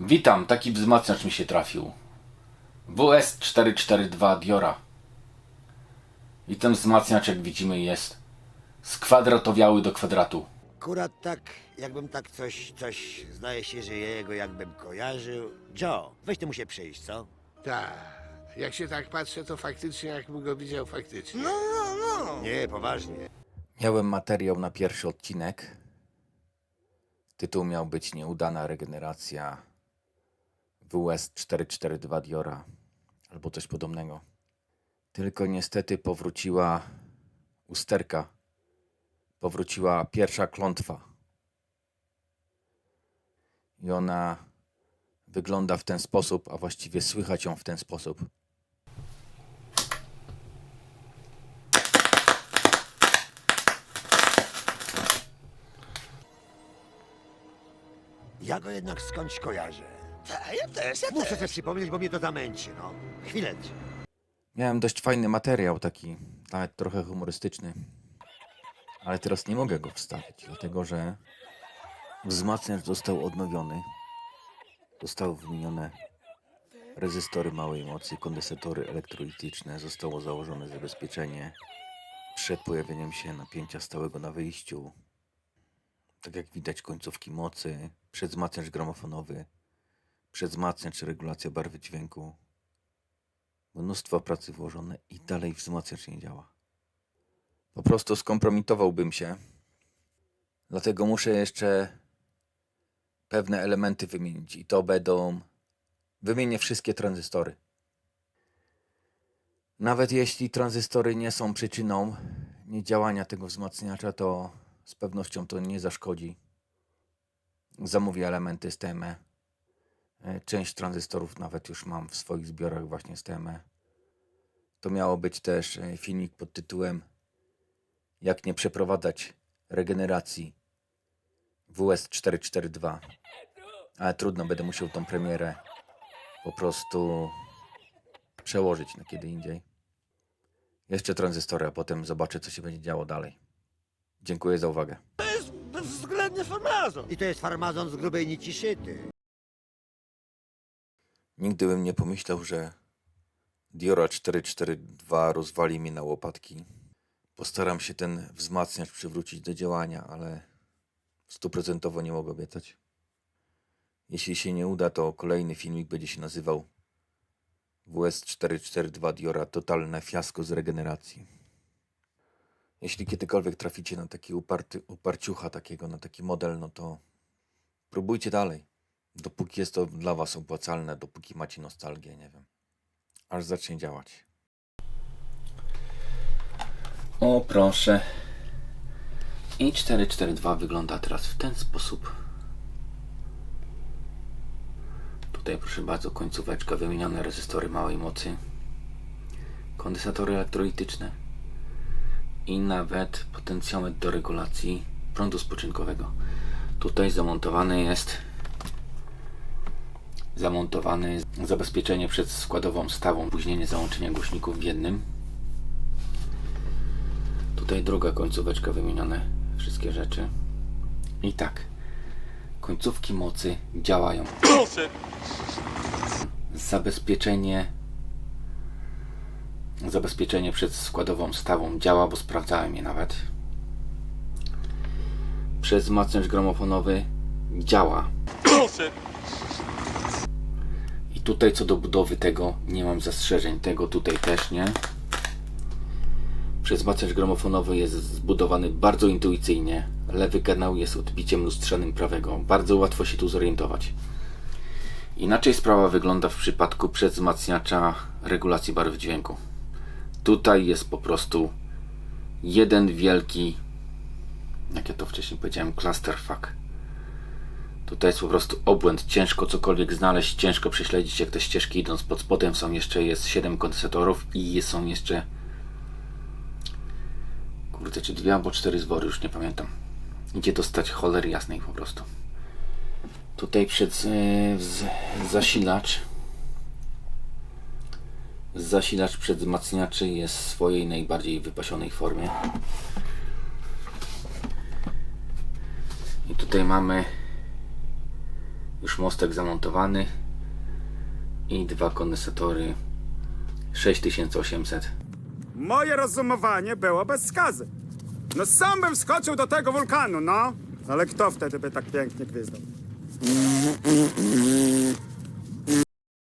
Witam, taki wzmacniacz mi się trafił. WS442 Diora. I ten wzmacniacz, jak widzimy, jest skwadratowiały do kwadratu. Akurat tak, jakbym tak coś, coś, zdaje się, że jego jakbym kojarzył. Joe, weź ty mu się przyjść, co? Tak. Jak się tak patrzę, to faktycznie jakbym go widział faktycznie. No, no. Nie, poważnie. Miałem materiał na pierwszy odcinek. Tytuł miał być Nieudana regeneracja WS442 Diora albo coś podobnego. Tylko niestety powróciła usterka. Powróciła pierwsza klątwa. I ona wygląda w ten sposób, a właściwie słychać ją w ten sposób. Ja go jednak skądś kojarzę. Ta, ja też, ja Muszę też. sobie przypomnieć, bo mnie to zamęczy, no. Chwileczkę. Miałem dość fajny materiał, taki nawet trochę humorystyczny. Ale teraz nie mogę go wstawić, dlatego że wzmacniacz został odnowiony. Zostały wymienione rezystory małej mocy, kondensatory elektrolityczne, zostało założone zabezpieczenie przed pojawieniem się napięcia stałego na wyjściu. Tak jak widać końcówki mocy, przedzmacniacz gramofonowy, przedzmacniacz regulacja barwy dźwięku, mnóstwo pracy włożone i dalej wzmacniacz nie działa. Po prostu skompromitowałbym się. Dlatego muszę jeszcze pewne elementy wymienić i to będą wymienię wszystkie tranzystory. Nawet jeśli tranzystory nie są przyczyną niedziałania tego wzmacniacza, to z pewnością to nie zaszkodzi. Zamówię elementy z TME. E, Część tranzystorów nawet już mam w swoich zbiorach właśnie z TME. To miało być też e, filmik pod tytułem Jak nie przeprowadzać regeneracji WS442. Ale trudno, będę musiał tą premierę po prostu przełożyć na kiedy indziej. Jeszcze tranzystory, a potem zobaczę, co się będzie działo dalej. Dziękuję za uwagę. To jest bezwzględny farmazon. I to jest farmazon z grubej nici szyty. Nigdy bym nie pomyślał, że Diora 442 rozwali mnie na łopatki. Postaram się ten wzmacniacz przywrócić do działania, ale stuprocentowo nie mogę obiecać. Jeśli się nie uda, to kolejny filmik będzie się nazywał WS442 Diora totalne fiasko z regeneracji. Jeśli kiedykolwiek traficie na taki uparty, uparciucha takiego, na taki model, no to próbujcie dalej. Dopóki jest to dla Was opłacalne, dopóki macie nostalgię, nie wiem. Aż zacznie działać. O proszę. I 442 wygląda teraz w ten sposób. Tutaj proszę bardzo końcóweczka, wymienione rezystory małej mocy, kondensatory elektrolityczne i nawet potencjometr do regulacji prądu spoczynkowego. Tutaj zamontowany jest zamontowane jest zabezpieczenie przed składową stawą, opóźnienie załączenia głośników w jednym. Tutaj druga końcóweczka, wymienione wszystkie rzeczy. I tak, końcówki mocy działają. Zabezpieczenie zabezpieczenie przed składową stawą działa, bo sprawdzałem je nawet. Przez wzmacniacz gramofonowy działa. I tutaj co do budowy tego nie mam zastrzeżeń. Tego tutaj też nie. Przezmacniacz gramofonowy jest zbudowany bardzo intuicyjnie. Lewy kanał jest odbiciem lustrzanym prawego. Bardzo łatwo się tu zorientować. Inaczej sprawa wygląda w przypadku przedzmacniacza regulacji barw dźwięku. Tutaj jest po prostu jeden wielki, jak ja to wcześniej powiedziałem, clusterfuck. Tutaj jest po prostu obłęd. Ciężko cokolwiek znaleźć, ciężko prześledzić jak te ścieżki idąc pod spodem. Są jeszcze jest 7 kondensatorów i są jeszcze kurde, czy dwie albo cztery zwory, już nie pamiętam. Idzie dostać cholery jasnej po prostu. Tutaj przed yy, wz- zasilacz zasilacz przedzmacniaczy jest w swojej najbardziej wypasionej formie. I tutaj mamy Już mostek zamontowany. I dwa kondensatory 6800. Moje rozumowanie było bez skazy. No sam bym wskoczył do tego wulkanu, no. Ale kto wtedy by tak pięknie gwizdał?